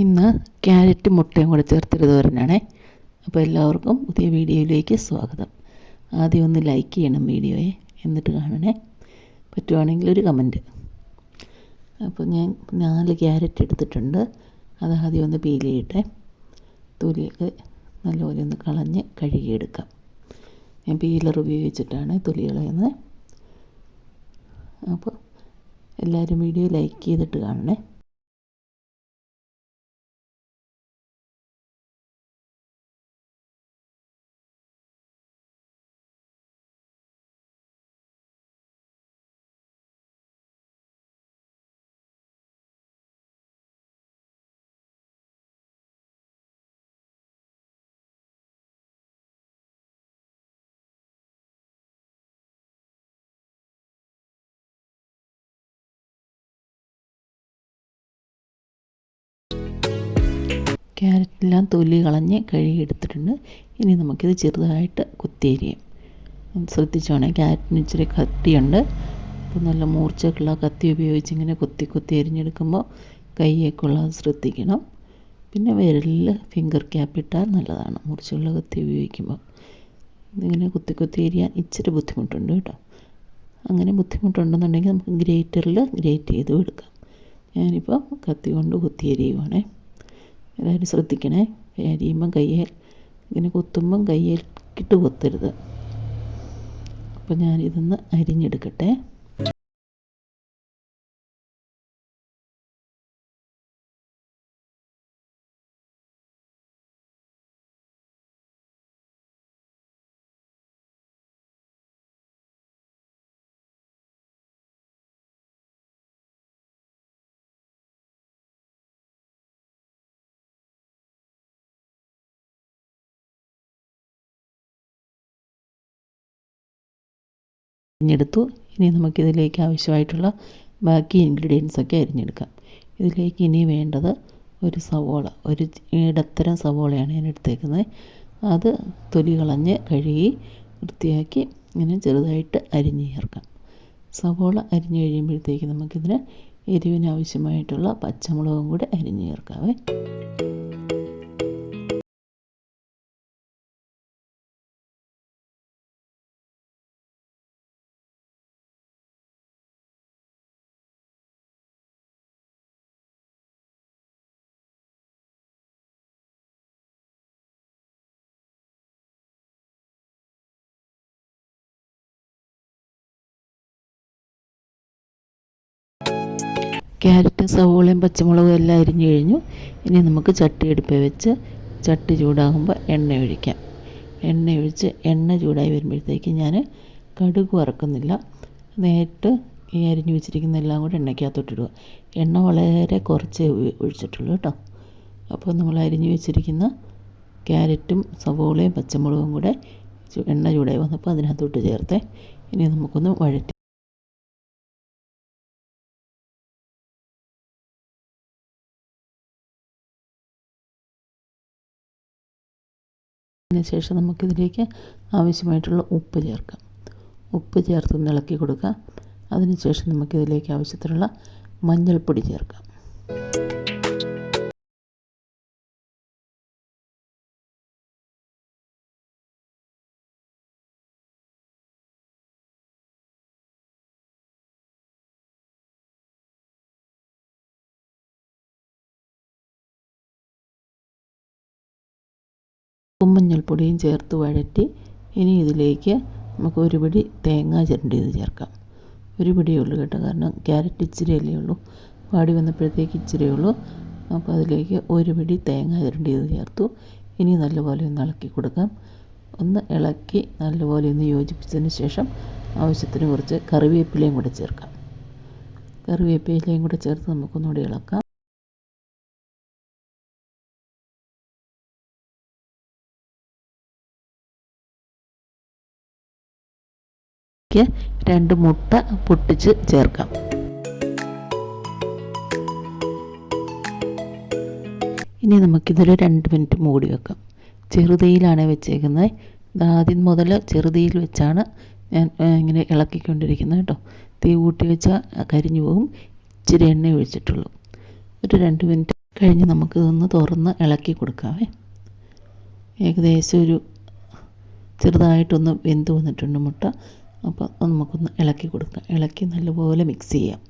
ഇന്ന് ക്യാരറ്റ് മുട്ടയും കൂടെ ചേർത്തൊരു തോരനാണേ അപ്പോൾ എല്ലാവർക്കും പുതിയ വീഡിയോയിലേക്ക് സ്വാഗതം. ആദ്യം ഒന്ന് ലൈക്ക് ചെയ്യണം വീഡിയോയെ എന്നിട്ട് കാണണേ. പറ്റുവാണെങ്കിൽ ഒരു കമന്റ്. അപ്പോൾ ഞാൻ നാല് ക്യാരറ്റ് എടുത്തിട്ടുണ്ട്. അത് ആദ്യം ഒന്ന് പീൽ ചെയ്യട്ടെ. തൊലിയൊക്കെ നല്ലപോലെ ഒന്ന് കളഞ്ഞ് കഴുകിയെടുക്കാം. ഞാൻ പീലർ ഉപയോഗിച്ചിട്ടാണ് തൊലി അപ്പോൾ എല്ലാവരും വീഡിയോ ലൈക്ക് ചെയ്തിട്ട് കാണണേ. ക്യാരറ്റെല്ലാം തൊലി കളഞ്ഞ് കഴുകിയെടുത്തിട്ടുണ്ട്. ഇനി നമുക്കിത് ചെറുതായിട്ട് കുത്തിയരിയാം. ശ്രദ്ധിച്ചോണേ ക്യാരറ്റിന് ഇച്ചിരി കത്തിയുണ്ട്. അപ്പോൾ നല്ല മൂർച്ചക്കുള്ള കത്തി ഉപയോഗിച്ച് ഇങ്ങനെ കുത്തി കുത്തി എരിഞ്ഞെടുക്കുമ്പോൾ കൈയൊക്കെ ഉള്ളത് ശ്രദ്ധിക്കണം. പിന്നെ വിരലിൽ ഫിംഗർ ക്യാപ്പ് ഇട്ടാൽ നല്ലതാണ് മൂർച്ചയുള്ള കത്തി ഉപയോഗിക്കുമ്പോൾ ഇങ്ങനെ കുത്തി കുത്തി എരിയാൻ ഇച്ചിരി ബുദ്ധിമുട്ടുണ്ട് കേട്ടോ. അങ്ങനെ ബുദ്ധിമുട്ടുണ്ടെന്നുണ്ടെങ്കിൽ നമുക്ക് ഗ്രേറ്ററിൽ ഗ്രേറ്റ് ചെയ്തും എടുക്കാം ഞാനിപ്പോൾ കത്തി കൊണ്ട് കുത്തി എരിയുവാണേ എല്ലാവരും ശ്രദ്ധിക്കണേ. അരിയുമ്പം കയ്യിൽ ഇങ്ങനെ കുത്തുമ്പം കയ്യിൽ കിട്ട് കുത്തരുത്. അപ്പോൾ ഞാനിതൊന്ന് അരിഞ്ഞെടുക്കട്ടെ. അരിഞ്ഞെടുത്തു. ഇനി നമുക്കിതിലേക്ക് ആവശ്യമായിട്ടുള്ള ബാക്കി ഇൻഗ്രീഡിയൻസ് ഒക്കെ അരിഞ്ഞെടുക്കാം. ഇതിലേക്ക് ഇനി വേണ്ടത് ഒരു സവോള ഒരു ഇടത്തരം സവോളയാണ് ഞാൻ എടുത്തേക്കുന്നത്. അത് തൊലി കളഞ്ഞ് കഴുകി വൃത്തിയാക്കി ഇങ്ങനെ ചെറുതായിട്ട് അരിഞ്ഞു ചേർക്കാം. സവോള അരിഞ്ഞു കഴിയുമ്പോഴത്തേക്ക് നമുക്കിതിന് എരിവിനാവശ്യമായിട്ടുള്ള പച്ചമുളകും കൂടെ അരിഞ്ഞു ചേർക്കാവേ. ക്യാരറ്റും സവോളയും പച്ചമുളകും എല്ലാം അരിഞ്ഞു കഴിഞ്ഞു. ഇനി നമുക്ക് ചട്ടി എടുപ്പ് വെച്ച് ചട്ടി ചൂടാകുമ്പോൾ എണ്ണ ഒഴിക്കാം. എണ്ണ ഒഴിച്ച് എണ്ണ ചൂടായി വരുമ്പോഴത്തേക്ക് ഞാൻ കടുക് വറക്കുന്നില്ല. നേരിട്ട് ഈ അരിഞ്ഞു വെച്ചിരിക്കുന്ന എല്ലാം കൂടി എണ്ണയ്ക്കകത്തോട്ടിടുക. എണ്ണ വളരെ കുറച്ച് ഒഴിച്ചിട്ടുള്ളൂ കേട്ടോ. അപ്പോൾ നമ്മൾ അരിഞ്ഞു വെച്ചിരിക്കുന്ന ക്യാരറ്റും സവോളയും പച്ചമുളകും കൂടെ എണ്ണ ചൂടായി വന്നപ്പോൾ അതിനകത്തോട്ട് ചേർത്തേ. ഇനി നമുക്കൊന്ന് വഴറ്റി. അതിനുശേഷം നമുക്കിതിലേക്ക് ആവശ്യമായിട്ടുള്ള ഉപ്പ് ചേർക്കാം. ഉപ്പ് ചേർത്ത് ഇളക്കി കൊടുക്കാം. അതിനുശേഷം നമുക്കിതിലേക്ക് ആവശ്യത്തിനുള്ള മഞ്ഞൾപ്പൊടി ചേർക്കാം. ഉപ്പും മഞ്ഞൾപ്പൊടിയും ചേർത്ത് വഴറ്റി ഇനി ഇതിലേക്ക് നമുക്ക് ഒരു പിടി തേങ്ങ ചിരണ്ടിയത് ചേർക്കാം. ഒരു പിടിയേ ഉള്ളൂ കേട്ടോ. കാരണം ക്യാരറ്റ് ഇച്ചിരി അല്ലേ ഉള്ളൂ. വാടി വന്നപ്പോഴത്തേക്ക് ഇച്ചിരി ഉള്ളൂ. അപ്പോൾ അതിലേക്ക് ഒരു പിടി തേങ്ങ ചിരണ്ടിയത് ചേർത്തു. ഇനി നല്ലപോലെ ഒന്ന് ഇളക്കി കൊടുക്കാം. ഒന്ന് ഇളക്കി നല്ലപോലെ ഒന്ന് യോജിപ്പിച്ചതിന് ശേഷം ആവശ്യത്തിന് കുറച്ച് കറിവേപ്പിലയും കൂടെ ചേർക്കാം. കറിവേപ്പിലയും കൂടെ ചേർത്ത് നമുക്കൊന്നുകൂടി ഇളക്കാം. ഇതിലേക്ക് രണ്ട് മുട്ട പൊട്ടിച്ച് ചേർക്കാം. ഇനി നമുക്കിതൊരു രണ്ട് മിനിറ്റ് മൂടി വെക്കാം. ചെറുതീയിലാണ് വെച്ചേക്കുന്നത്. ആദ്യം മുതൽ ചെറുതീയിൽ വെച്ചാണ് ഞാൻ ഇങ്ങനെ ഇളക്കിക്കൊണ്ടിരിക്കുന്നത് കേട്ടോ. തീ കൂട്ടി വെച്ചാൽ കരിഞ്ഞു പോകും. ഇച്ചിരി എണ്ണ ഒഴിച്ചിട്ടുള്ളൂ. ഒരു രണ്ട് മിനിറ്റ് കഴിഞ്ഞ് നമുക്കിതൊന്ന് തുറന്ന് ഇളക്കി കൊടുക്കാവേ. ഏകദേശം ഒരു ചെറുതായിട്ടൊന്ന് വെന്ത് വന്നിട്ടുണ്ട് മുട്ട. അപ്പോൾ നമുക്കൊന്ന് ഇളക്കി കൊടുക്കാം. ഇളക്കി നല്ലപോലെ മിക്സ് ചെയ്യാം.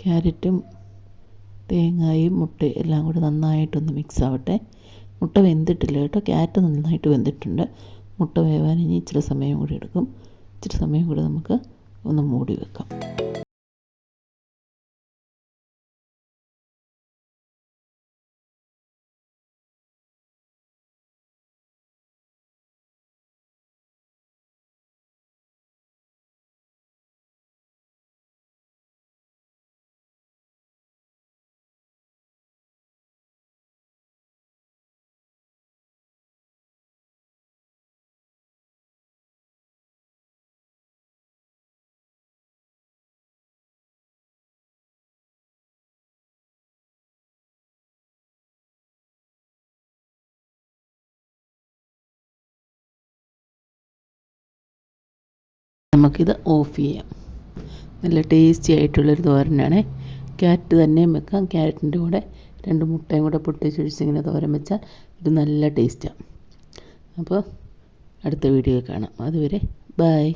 ക്യാരറ്റും തേങ്ങായും മുട്ടയും എല്ലാം കൂടി നന്നായിട്ടൊന്ന് മിക്സ് ആവട്ടെ. മുട്ട വെന്തിട്ടില്ല കേട്ടോ. ക്യാരറ്റ് നന്നായിട്ട് വെന്തിട്ടുണ്ട്. മുട്ട വേവാൻ ഇനി ഇച്ചിരി സമയം കൂടി എടുക്കും. ഇച്ചിരി സമയം കൂടി നമുക്ക് ഒന്ന് മൂടി വെക്കാം. നമുക്കിത് ഓഫ് ചെയ്യാം. നല്ല ടേസ്റ്റി ആയിട്ടുള്ളൊരു തോരനാണ്. ക്യാരറ്റ് തന്നെയും വെക്കാം. ക്യാരറ്റിന്റെ കൂടെ രണ്ട് മുട്ടയും കൂടെ പൊട്ടിച്ചൊഴിച്ച് ഇങ്ങനെ തോരൻ വെച്ചാൽ ഇത് നല്ല ടേസ്റ്റാണ് അപ്പോൾ അടുത്ത വീഡിയോ കാണാം. അതുവരെ ബായ്